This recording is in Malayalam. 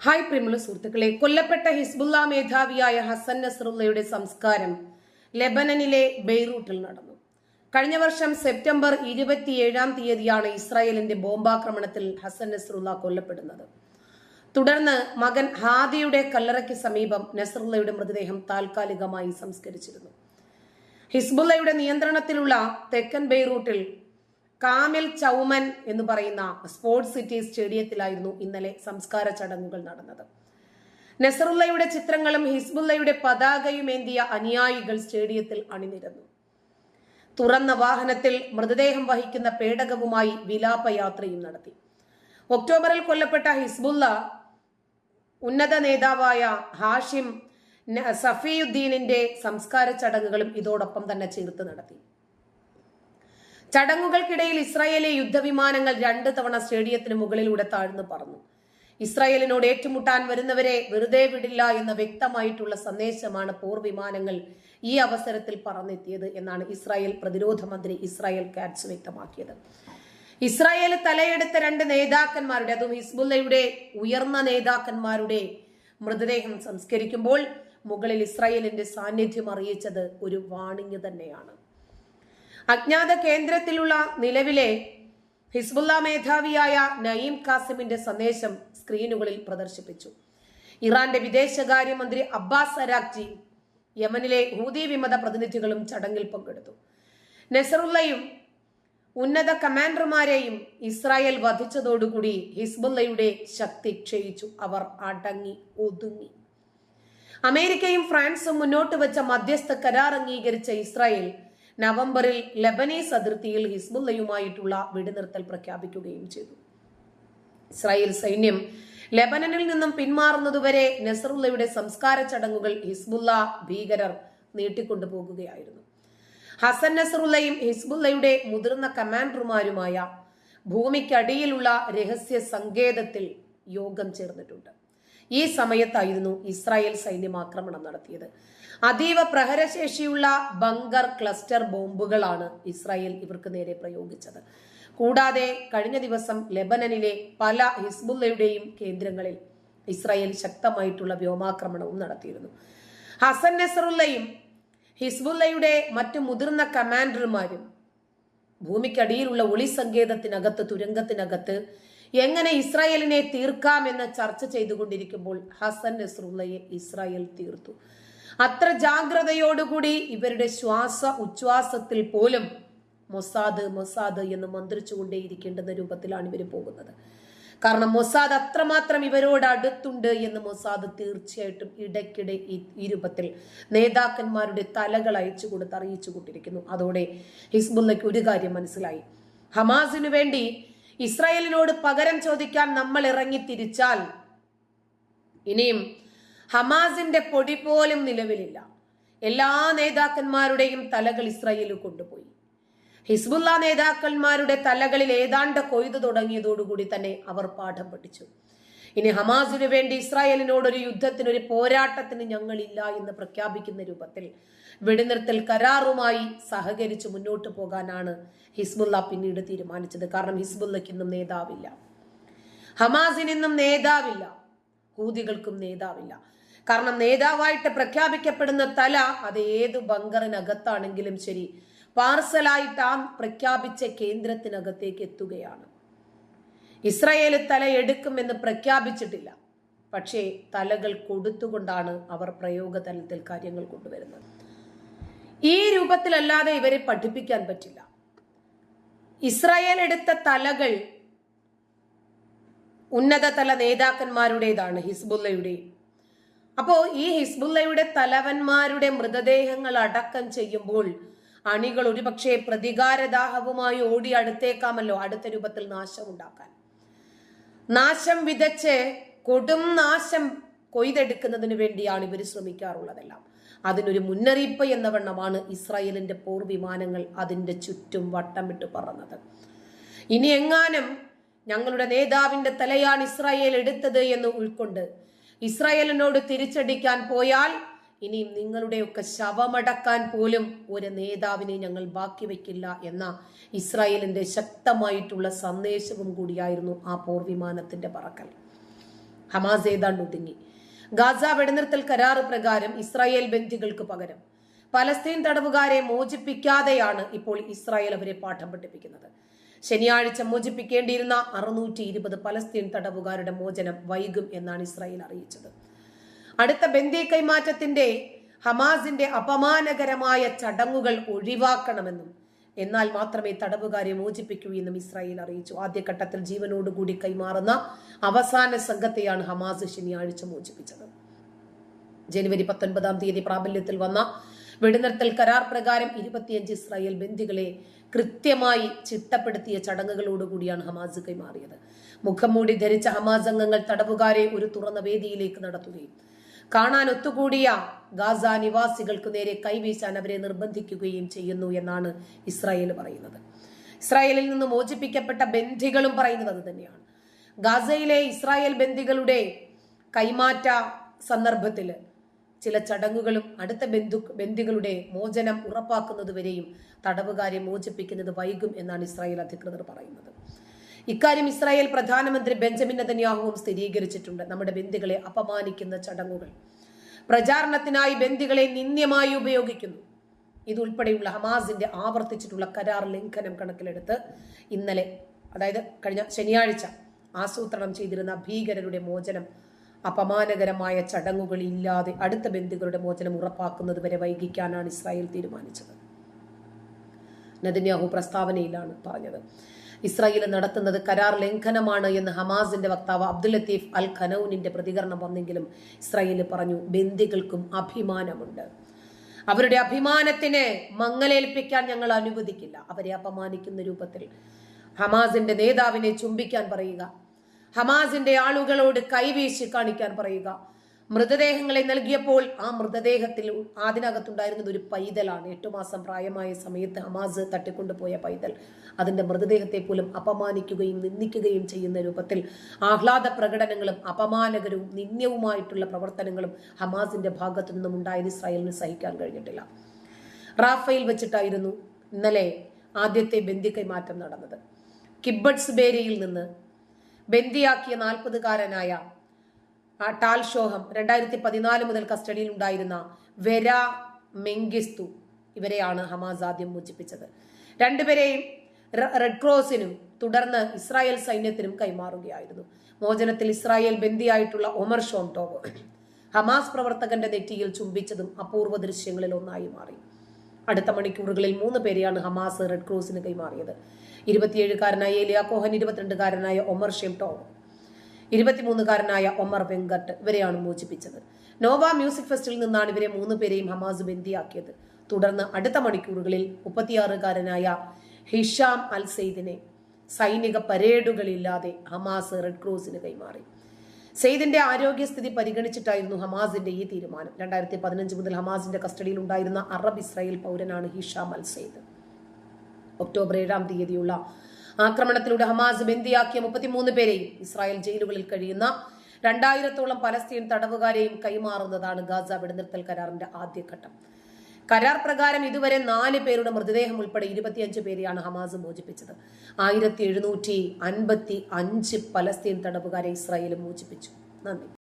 ഹായ് പ്രിമുല സുഹൃത്തുക്കളെ കൊല്ലപ്പെട്ട ഹിസ്ബുല്ല മേധാവിയായ ഹസൻ നസറുള്ളയുടെ സംസ്കാരം ലെബനനിലെ ബെയ്റൂട്ടിൽ നടന്നു. കഴിഞ്ഞ വർഷം സെപ്റ്റംബർ ഇരുപത്തിയേഴാം തീയതിയാണ് ഇസ്രായേലിന്റെ ബോംബാക്രമണത്തിൽ ഹസൻ നസറുള്ള കൊല്ലപ്പെടുന്നത്. തുടർന്ന് മകൻ ഹാദിയുടെ കല്ലറയ്ക്ക് സമീപം നസറുള്ളയുടെ മൃതദേഹം താൽക്കാലികമായി സംസ്കരിച്ചിരുന്നു. ഹിസ്ബുല്ലയുടെ നിയന്ത്രണത്തിലുള്ള തെക്കൻ ബെയ്റൂട്ടിൽ കാമിൽ ചൗമൻ എന്ന് പറയുന്ന സ്പോർട്സ് സിറ്റി സ്റ്റേഡിയത്തിലായിരുന്നു ഇന്നലെ സംസ്കാര ചടങ്ങുകൾ നടന്നത്. നെസറുള്ളയുടെ ചിത്രങ്ങളും ഹിസ്ബുല്ലയുടെ പതാകയും ഏന്തിയ അനുയായികൾ സ്റ്റേഡിയത്തിൽ അണിനിരന്നു. തുറന്ന വാഹനത്തിൽ മൃതദേഹം വഹിക്കുന്ന പേടകവുമായി വിലാപയാത്രയും നടത്തി. ഒക്ടോബറിൽ കൊല്ലപ്പെട്ട ഹിസ്ബുല്ല ഉന്നത നേതാവായ ഹാഷിം സഫിയുദ്ദീനിന്റെ സംസ്കാര ചടങ്ങുകളും ഇതോടൊപ്പം തന്നെ ചേർത്ത് നടത്തി. ചടങ്ങുകൾക്കിടയിൽ ഇസ്രായേലി യുദ്ധവിമാനങ്ങൾ രണ്ട് തവണ സ്റ്റേഡിയത്തിന് മുകളിലൂടെ താഴ്ന്നു പറന്നു. ഇസ്രായേലിനോട് ഏറ്റുമുട്ടാൻ വരുന്നവരെ വെറുതെ വിടില്ല എന്ന വ്യക്തമായിട്ടുള്ള സന്ദേശമാണ് പോർ വിമാനങ്ങൾ ഈ അവസരത്തിൽ പറന്നെത്തിയത് എന്നാണ് ഇസ്രായേൽ പ്രതിരോധ മന്ത്രി ഇസ്രായേൽ കാറ്റ്സ് വ്യക്തമാക്കിയത്. ഇസ്രായേൽ തലയെടുത്ത രണ്ട് നേതാക്കന്മാരുടെ അതും ഹിസ്ബുല്ലയുടെ ഉയർന്ന നേതാക്കന്മാരുടെ മൃതദേഹം സംസ്കരിക്കുമ്പോൾ മുകളിൽ ഇസ്രായേലിന്റെ സാന്നിധ്യം അറിയിച്ചത് ഒരു വാണിംഗ് തന്നെയാണ്. അജ്ഞാത കേന്ദ്രത്തിലുള്ള നിലവിലെ ഹിസ്ബുല്ല മേധാവിയായ നയീം കാസിമിന്റെ സന്ദേശം സ്ക്രീനുകളിൽ പ്രദർശിപ്പിച്ചു. ഇറാന്റെ വിദേശകാര്യമന്ത്രി അബ്ബാസ് അരാഖ്ജി യമനിലെ ഹൂതി വിമത പ്രതിനിധികളും ചടങ്ങിൽ പങ്കെടുത്തു. നെസറുല്ലയും ഉന്നത കമാൻഡർമാരെയും ഇസ്രായേൽ വധിച്ചതോടുകൂടി ഹിസ്ബുല്ലയുടെ ശക്തി ക്ഷയിച്ചു. അവർ അടങ്ങി ഒതുങ്ങി. അമേരിക്കയും ഫ്രാൻസും മുന്നോട്ട് വെച്ച മധ്യസ്ഥ കരാർ അംഗീകരിച്ച ഇസ്രായേൽ നവംബറിൽ ലബനീസ് അതിർത്തിയിൽ ഹിസ്ബുല്ലയുമായിട്ടുള്ള വെടിനിർത്തൽ പ്രഖ്യാപിക്കുകയും ചെയ്തു. ഇസ്രായേൽ സൈന്യം ലെബനനിൽ നിന്നും പിന്മാറുന്നതുവരെ നസറുള്ളയുടെ സംസ്കാര ചടങ്ങുകൾ ഹിസ്ബുല്ല ഭീകരർ നീട്ടിക്കൊണ്ടുപോകുകയായിരുന്നു. ഹസൻ നസറുള്ളയും ഹിസ്ബുല്ലയുടെ മുതിർന്ന കമാൻഡർമാരുമായ ഭൂമിക്കടിയിലുള്ള രഹസ്യ സങ്കേതത്തിൽ യോഗം ചേർന്നിട്ടുണ്ട്. ഈ സമയത്തായിരുന്നു ഇസ്രായേൽ സൈന്യം ആക്രമണം നടത്തിയത്. അതീവ പ്രഹരശേഷിയുള്ള ബങ്കർ ക്ലസ്റ്റർ ബോംബുകളാണ് ഇസ്രായേൽ ഇവർക്ക് നേരെ പ്രയോഗിച്ചത്. കൂടാതെ കഴിഞ്ഞ ദിവസം ലെബനനിലെ പല ഹിസ്ബുല്ലയുടെയും കേന്ദ്രങ്ങളിൽ ഇസ്രായേൽ ശക്തമായിട്ടുള്ള വ്യോമാക്രമണവും നടത്തിയിരുന്നു. ഹസൻ നെസറുല്ലയും ഹിസ്ബുല്ലയുടെ മറ്റു മുതിർന്ന കമാൻഡർമാരും ഭൂമിക്കടിയിലുള്ള ഒളി സങ്കേതത്തിനകത്ത് തുരങ്കത്തിനകത്ത് എങ്ങനെ ഇസ്രായേലിനെ തീർക്കാമെന്ന് ചർച്ച ചെയ്തുകൊണ്ടിരിക്കുമ്പോൾ ഹസൻ നെസറുല്ലയെ ഇസ്രായേൽ തീർത്തു. അത്ര ജാഗ്രതയോടുകൂടി ഇവരുടെ ശ്വാസ ഉച്ഛ്വാസത്തിൽ പോലും മൊസാദ് മൊസാദ് എന്ന് മന്ത്രിച്ചുകൊണ്ടേയിരിക്കേണ്ടുന്ന രൂപത്തിലാണ് ഇവർ പോകുന്നത്. കാരണം മൊസാദ് അത്രമാത്രം ഇവരോട് അടുത്തുണ്ട് എന്ന് മൊസാദ് തീർച്ചയായിട്ടും ഇടയ്ക്കിടെ ഈ രൂപത്തിൽ നേതാക്കന്മാരുടെ തലകൾ അയച്ചു കൊടുത്ത് അറിയിച്ചു കൊണ്ടിരിക്കുന്നു. അതോടെ ഹിസ്ബുല്ലയ്ക്ക് ഒരു കാര്യം മനസ്സിലായി. ഹമാസിനു വേണ്ടി ഇസ്രായേലിനോട് പകരം ചോദിക്കാൻ നമ്മൾ ഇറങ്ങി തിരിച്ചാൽ ഇനിയും ഹമാസിന്റെ പൊടി പോലും നിലവിലില്ല. എല്ലാ നേതാക്കന്മാരുടെയും തലകൾ ഇസ്രായേലിൽ കൊണ്ടുപോയി. ഹിസ്ബുല്ല നേതാക്കന്മാരുടെ തലകളിൽ ഏതാണ്ട് കൊയ്തു തുടങ്ങിയതോടുകൂടി തന്നെ അവർ പാഠം പഠിച്ചു. ഇനി ഹമാസിനു വേണ്ടി ഇസ്രായേലിനോടൊരു യുദ്ധത്തിന് ഒരു പോരാട്ടത്തിന് ഞങ്ങളില്ല എന്ന് പ്രഖ്യാപിക്കുന്ന രൂപത്തിൽ വെടിനിർത്തൽ കരാറുമായി സഹകരിച്ച് മുന്നോട്ട് പോകാനാണ് ഹിസ്ബുല്ല പിന്നീട് തീരുമാനിച്ചത്. കാരണം ഹിസ്ബുല്ലയ്ക്ക് ഇന്നും നേതാവില്ല. ഹമാസിനിന്നും നേതാവില്ല. ഹൂതികൾക്കും നേതാവില്ല. കാരണം നേതാവായിട്ട് പ്രഖ്യാപിക്കപ്പെടുന്ന തല അത് ഏത് ബങ്കറിനകത്താണെങ്കിലും ശരി. പാർസലായിട്ട് ആ പ്രഖ്യാപിച്ച കേന്ദ്രത്തിനകത്തേക്ക് എത്തുകയാണ്. ഇസ്രയേൽ തല എടുക്കുമെന്ന് പ്രഖ്യാപിച്ചിട്ടില്ല. പക്ഷേ തലകൾ കൊടുത്തുകൊണ്ടാണ് അവർ പ്രയോഗതലത്തിൽ കാര്യങ്ങൾ കൊണ്ടുവരുന്നത്. ഈ രൂപത്തിലല്ലാതെ ഇവരെ പഠിപ്പിക്കാൻ പറ്റില്ല. ഇസ്രായേൽ എടുത്ത തലകൾ ഉന്നതതല നേതാക്കന്മാരുടേതാണ് ഹിസ്ബുല്ലയുടെയും അപ്പോ ഈ ഹിസ്ബുല്ലയുടെ തലവന്മാരുടെ മൃതദേഹങ്ങൾ അടക്കം ചെയ്യുമ്പോൾ അണികൾ ഒരുപക്ഷെ പ്രതികാരദാഹവുമായി ഓടി അടുത്തേക്കാമല്ലോ അടുത്ത രൂപത്തിൽ നാശം ഉണ്ടാക്കാൻ നാശം വിതച്ച് കൊടും നാശം കൊയ്തെടുക്കുന്നതിന് വേണ്ടിയാണ് ഇവർ ശ്രമിക്കാറുള്ളതെല്ലാം. അതിനൊരു മുന്നറിയിപ്പ് എന്ന വണ്ണമാണ് ഇസ്രായേലിന്റെ പോർ വിമാനങ്ങൾ അതിന്റെ ചുറ്റും വട്ടം വിട്ടു പറന്നത്. ഇനി എങ്ങാനും ഞങ്ങളുടെ നേതാവിന്റെ തലയാണ് ഇസ്രായേൽ എടുത്തത് എന്ന് ഉൾക്കൊണ്ട് ഇസ്രായേലിനോട് തിരിച്ചടിക്കാൻ പോയാൽ ഇനിയും നിങ്ങളുടെയൊക്കെ ശവമടക്കാൻ പോലും ഒരു നേതാവിനെ ഞങ്ങൾ ബാക്കി വയ്ക്കില്ല എന്ന ഇസ്രായേലിന്റെ ശക്തമായിട്ടുള്ള സന്ദേശവും കൂടിയായിരുന്നു ആ പോർ വിമാനത്തിന്റെ പറക്കൽ. ഹമാസ് ഏതാണ്ട് ഒതുങ്ങി. ഗാസ വെടിനിർത്തൽ കരാറ് പ്രകാരം ഇസ്രായേൽ ബന്ധികൾക്ക് പകരം പലസ്തീൻ തടവുകാരെ മോചിപ്പിക്കാതെയാണ് ഇപ്പോൾ ഇസ്രായേൽ അവരെ പാഠം പഠിപ്പിക്കുന്നത്. ശനിയാഴ്ച മോചിപ്പിക്കേണ്ടിയിരുന്ന അറുന്നൂറ്റി ഇരുപത് പലസ്തീൻ തടവുകാരുടെ മോചനം വൈകും എന്നാണ് ഇസ്രായേൽ അറിയിച്ചത്. അടുത്ത ബന്ദി കൈമാറ്റത്തിന്റെ ഹമാസിന്റെ അപമാനകരമായ ചടങ്ങുകൾ ഒഴിവാക്കണമെന്നും എന്നാൽ മാത്രമേ തടവുകാരെ മോചിപ്പിക്കൂ എന്നും ഇസ്രായേൽ അറിയിച്ചു. ആദ്യഘട്ടത്തിൽ ജീവനോടുകൂടി കൈമാറുന്ന അവസാന സംഘത്തെയാണ് ഹമാസ് ശനിയാഴ്ച മോചിപ്പിച്ചത്. ജനുവരി പത്തൊൻപതാം തീയതി പ്രാബല്യത്തിൽ വന്ന വെടിനിർത്തൽ കരാർ പ്രകാരം ഇരുപത്തിയഞ്ച് ഇസ്രായേൽ ബന്ദികളെ കൃത്യമായി ചിട്ടപ്പെടുത്തിയ ചടങ്ങുകളോടുകൂടിയാണ് ഹമാസ് കൈമാറിയത്. മുഖംമൂടി ധരിച്ച ഹമാസ് അംഗങ്ങൾ തടവുകാരെ ഒരു തുറന്ന വേദിയിലേക്ക് നടത്തുകയും കാണാൻ ഒത്തുകൂടിയ ഗാസ നിവാസികൾക്ക് നേരെ കൈവീശാൻ അവരെ നിർബന്ധിക്കുകയും ചെയ്യുന്നു എന്നാണ് ഇസ്രായേൽ പറയുന്നത്. ഇസ്രായേലിൽ നിന്ന് മോചിപ്പിക്കപ്പെട്ട ബന്ധികളും പറയുന്നത് അത് തന്നെയാണ്. ഗാസയിലെ ഇസ്രായേൽ ബന്ധികളുടെ കൈമാറ്റ സന്ദർഭത്തിൽ ചില ചടങ്ങുകളും അടുത്ത ബന്ധു ബന്ധികളുടെ മോചനം ഉറപ്പാക്കുന്നതുവരെയും തടവുകാരെ മോചിപ്പിക്കുന്നത് വൈകും എന്നാണ് ഇസ്രായേൽ അധികൃതർ പറയുന്നത്. ഇക്കാര്യം ഇസ്രായേൽ പ്രധാനമന്ത്രി ബെഞ്ചമിൻ നെതന്യാഹുവും സ്ഥിരീകരിച്ചിട്ടുണ്ട്. നമ്മുടെ ബന്ദികളെ അപമാനിക്കുന്ന ചടങ്ങുകൾ. പ്രചാരണത്തിനായി ബന്ദികളെ നിന്ദ്യമായി ഉപയോഗിക്കുന്നു. ഇതുൾപ്പെടെയുള്ള ഹമാസിന്റെ ആവർത്തിച്ചിട്ടുള്ള കരാർ ലംഘനം കണക്കിലെടുത്ത് ഇന്നലെ അതായത് കഴിഞ്ഞ ശനിയാഴ്ച ആസൂത്രണം ചെയ്തിരുന്ന ഭീകരരുടെ മോചനം അപമാനകരമായ ചടങ്ങുകളില്ലാതെ അടുത്ത ബന്ധുക്കളുടെ മോചനം ഉറപ്പാക്കുന്നത് വരെ വൈകിക്കാനാണ് ഇസ്രായേൽ തീരുമാനിച്ചത്. നദിന്യാഹു പ്രസ്താവനയിലാണ് പറഞ്ഞത്. ഇസ്രായേൽ നടത്തുന്നത് കരാർ ലംഘനമാണ് എന്ന് ഹമാസിന്റെ വക്താവ് അബ്ദുൽ ലത്തീഫ് അൽ ഖനൌനിന്റെ പ്രതികരണം വന്നെങ്കിലും ഇസ്രായേൽ പറഞ്ഞു ബന്ദികൾക്കും അഭിമാനമുണ്ട്. അവരുടെ അഭിമാനത്തിന് മങ്ങലേൽപ്പിക്കാൻ ഞങ്ങൾ അനുവദിക്കില്ല. അവരെ അപമാനിക്കുന്ന രൂപത്തിൽ ഹമാസിന്റെ നേതാവിനെ ചുംബിക്കാൻ പറയുക ഹമാസിന്റെ ആളുകളോട് കൈവീശി കാണിക്കാൻ പറയുക. മൃതദേഹങ്ങളെ നൽകിയപ്പോൾ ആ മൃതദേഹത്തിൽ അതിനകത്തുണ്ടായിരുന്നത് ഒരു പൈതലാണ്. എട്ടു മാസം പ്രായമായ സമയത്ത് ഹമാസ് തട്ടിക്കൊണ്ടുപോയ പൈതൽ അതിന്റെ മൃതദേഹത്തെ പോലും അപമാനിക്കുകയും നിന്ദിക്കുകയും ചെയ്യുന്ന രൂപത്തിൽ ആഹ്ലാദ പ്രകടനങ്ങളും അപമാനകരവും നിന്ദ്യവുമായിട്ടുള്ള പ്രവർത്തനങ്ങളും ഹമാസിന്റെ ഭാഗത്തു നിന്നും ഉണ്ടായത് ഇസ്രായേലിന് സഹിക്കാൻ കഴിഞ്ഞിട്ടില്ല. റാഫയിൽ വെച്ചിട്ടായിരുന്നു ഇന്നലെ ആദ്യത്തെ ബന്ദി കൈമാറ്റം നടന്നത്. കിബ്ബട്സ് ബേരിയിൽ നിന്ന് ബന്ദിയാക്കിയ നാൽപ്പതുകാരനായ ടാൽ ഷോഹം രണ്ടായിരത്തി പതിനാല് മുതൽ കസ്റ്റഡിയിൽ ഉണ്ടായിരുന്ന വെര മെങ്കിസ്തു. ഇവരെയാണ് ഹമാസ് ആദ്യം മോചിപ്പിച്ചത്. രണ്ടുപേരെയും റെഡ് ക്രോസിനും തുടർന്ന് ഇസ്രായേൽ സൈന്യത്തിനും കൈമാറുകയായിരുന്നു. മോചനത്തിൽ ഇസ്രായേൽ ബന്ദിയായിട്ടുള്ള ഒമർ ഷോംടോവ് ഹമാസ് പ്രവർത്തകന്റെ നെറ്റിയിൽ ചുംബിച്ചതും അപൂർവ ദൃശ്യങ്ങളിൽ ഒന്നായി മാറി. അടുത്ത മണിക്കൂറുകളിൽ മൂന്ന് പേരെയാണ് ഹമാസ് റെഡ് ക്രോസിന് കൈമാറിയത്. ഇരുപത്തിയേഴുകാരനായ ഏലിയ കോഹൻ ഇരുപത്തിരണ്ടുകാരനായ ഒമർ ഷെംടോവ് ഇരുപത്തിമൂന്നുകാരനായ ഒമർ വെങ്കട്ട് ഇവരെയാണ് മോചിപ്പിച്ചത്. നോവ മ്യൂസിക് ഫെസ്റ്റിൽ നിന്നാണ് ഇവരെ മൂന്ന് പേരെയും ഹമാസ് ബന്ദിയാക്കിയത്. തുടർന്ന് അടുത്ത മണിക്കൂറുകളിൽ മുപ്പത്തിയാറുകാരനായ ഹിഷാം അൽ സെയ്ദിനെ സൈനിക പരേഡുകളില്ലാതെ ഹമാസ് റെഡ് ക്രോസിന് കൈമാറി. സെയ്ദിന്റെ ആരോഗ്യസ്ഥിതി പരിഗണിച്ചിട്ടായിരുന്നു ഹമാസിന്റെ ഈ തീരുമാനം. രണ്ടായിരത്തി പതിനഞ്ച് മുതൽ ഹമാസിന്റെ കസ്റ്റഡിയിൽ ഉണ്ടായിരുന്ന അറബ് ഇസ്രായേൽ പൗരനാണ് ഹിഷാം അൽ സെയ്ദ്. ഒക്ടോബർ ഏഴാം തീയതിയുള്ള ആക്രമണത്തിലൂടെ ഹമാസ് ബന്ദിയാക്കിയ മുപ്പത്തിമൂന്ന് പേരെയും ഇസ്രായേൽ ജയിലുകളിൽ കഴിയുന്ന രണ്ടായിരത്തോളം പലസ്തീൻ തടവുകാരെയും കൈമാറുന്നതാണ് ഗാസ വെടിനിർത്തൽ കരാറിന്റെ ആദ്യഘട്ടം കരാർ പ്രകാരം ഇതുവരെ നാല് പേരുടെ മൃതദേഹം ഉൾപ്പെടെ ഇരുപത്തിയഞ്ച് പേരെയാണ് ഹമാസ് മോചിപ്പിച്ചത്. ആയിരത്തി എഴുന്നൂറ്റി അൻപത്തി അഞ്ച് പലസ്തീൻ തടവുകാരെ ഇസ്രായേൽ മോചിപ്പിച്ചു. നന്ദി.